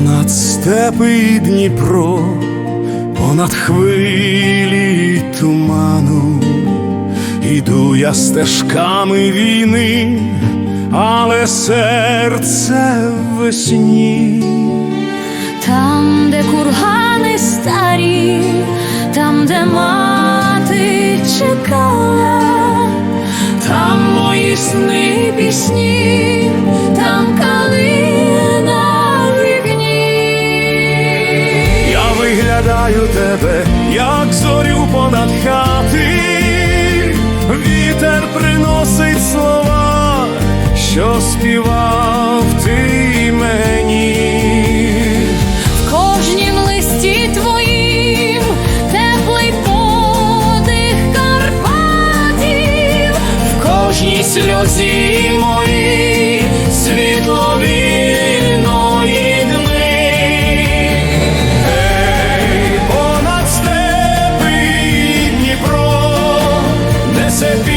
Понад степи і Дніпро, понад хвилі й туману, іду я стежками війни, але серце весні. Там, де кургани старі, там, де мати чекала, там мої сни пісні, виглядаю тебе, як зорю понад хати, вітер приносить слова, що співав ти мені. В кожнім листі твоїм теплий подих Карпатів, В кожній сльозі моїй said